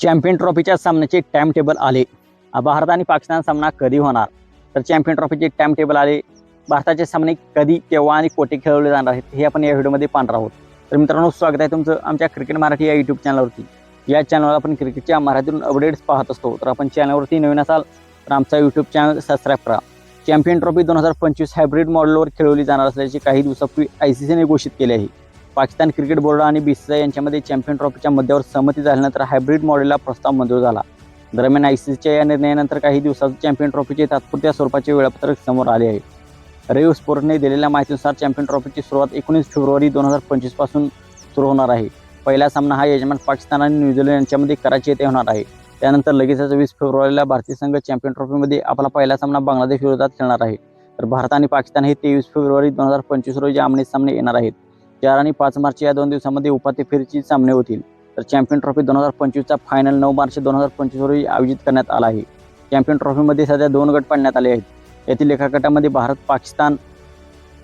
Champion ट्रॉफीच्या सामन्याचे time table आले. भारत आणि पाकिस्तान सामना कधी होणार? तर चॅम्पियन ट्रॉफीचे टाइम टेबल आले. भारताचे सामने कधी केव्हा आणि कोठे खेळवले जाणार आहेत हे आपण या व्हिडिओमध्ये पाहणार आहोत. तर मित्रांनो स्वागत आहे तुमचं आमच्या क्रिकेट मराठी या यूट्यूब चॅनलवरती या चॅनलवर आपण क्रिकेटच्या मराठीतून अपडेट्स पाहत असतो. तर आपण चॅनलवरती नवीन असाल तर आमचा यूट्यूब चॅनल सबस्क्राईब करा. चॅम्पियन ट्रॉफी दोन हजार पंचवीस हायब्रिड मॉडेलवर खेळवली जाणार असल्याचे काही दिवसापूर्वी आय सी सीने घोषित केले आहे. पाकिस्तान क्रिकेट बोर्ड आणि बीसीसीआय यांच्यामध्ये चॅम्पियन ट्रॉफीच्या मुद्द्यावर सहमती झाल्यानंतर हायब्रिड मॉडेलला प्रस्ताव मंजूर झाला. दरम्यान आय सीच्या या निर्णयानंतर काही दिवसात चॅम्पियन ट्रॉफीचे तात्पुरत्या स्वरूपाचे वेळापत्रक समोर आले आहे. रेव स्पोर्टने दिलेल्या माहितीनुसार चॅम्पियन ट्रॉफीची सुरुवात एकोणीस फेब्रुवारी दोन हजार पंचवीसपासून सुरू होणार आहे. पहिला सामना हा यजमान पाकिस्तान आणि न्यूझीलंड यांच्यामध्ये कराची येथे होणार आहे. त्यानंतर लगेचच वीस फेब्रुवारीला भारतीय संघ चॅम्पियन ट्रॉफीमध्ये आपला पहिला सामना बांगलादेश विरोधात खेळणार आहे. तर भारत आणि पाकिस्तान हे तेवीस फेब्रुवारी दोन हजार पंचवीस रोजी आमने सामने येणार आहेत. चार आणि पाच मार्च या दोन दिवसामध्ये उपांत्य फेरीची सामने होतील. तर चॅम्पियन ट्रॉफी दोन हजार पंचवीसचा फायनल नऊ मार्च दोन हजार पंचवीस रोजी आयोजित करण्यात आला आहे. चॅम्पियन ट्रॉफीमध्ये सध्या दोन गट पाडण्यात आले आहेत. येथील एका गटामध्ये भारत पाकिस्तान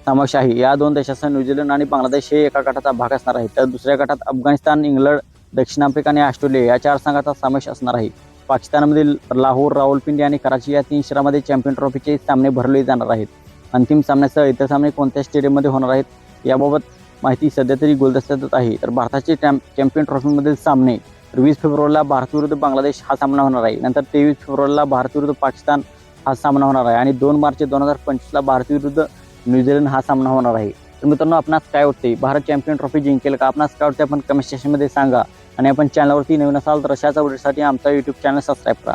समावेश आहे. या दोन देशासह न्यूझीलंड आणि बांगलादेश हे एका गटाचा भाग असणार आहे तर दुसऱ्या गटात अफगाणिस्तान इंग्लंड दक्षिण आफ्रिका आणि ऑस्ट्रेलिया या चार संघाचा समावेश असणार आहे. पाकिस्तानमधील लाहोर रावलपिंडी आणि कराची या तीन शहरामध्ये चॅम्पियन ट्रॉफीचे सामने भरले जाणार आहेत. अंतिम सामन्यासह इतर सामने कोणत्या स्टेडियममध्ये होणार आहेत? याबाबत माहिती सध्या तरी गुलदस्त्यातच आहे. तर भारताचे टॅम चॅम्पियन ट्रॉफीमधील सामने तर वीस फेब्रुवारीला भारत विरुद्ध बांगलादेश हा सामना होणार आहे. नंतर तेवीस फेब्रुवारीला भारत विरुद्ध पाकिस्तान हा सामना होणार आहे. आणि दोन मार्च दोन हजार पंचवीसला भारत विरुद्ध न्यूझीलंड हा सामना होणार आहे. तर मित्रांनो आपणास काय वाटते? भारत चॅम्पियन ट्रॉफी जिंकेल का? आपणास काय वाटते? आपण कमेंट सेक्शनमध्ये सांगा. आणि आपण चॅनलवरती नवीन असाल तर अशाच अपडेटसाठी आमचा यूट्यूब चॅनल सबस्क्राईब करा.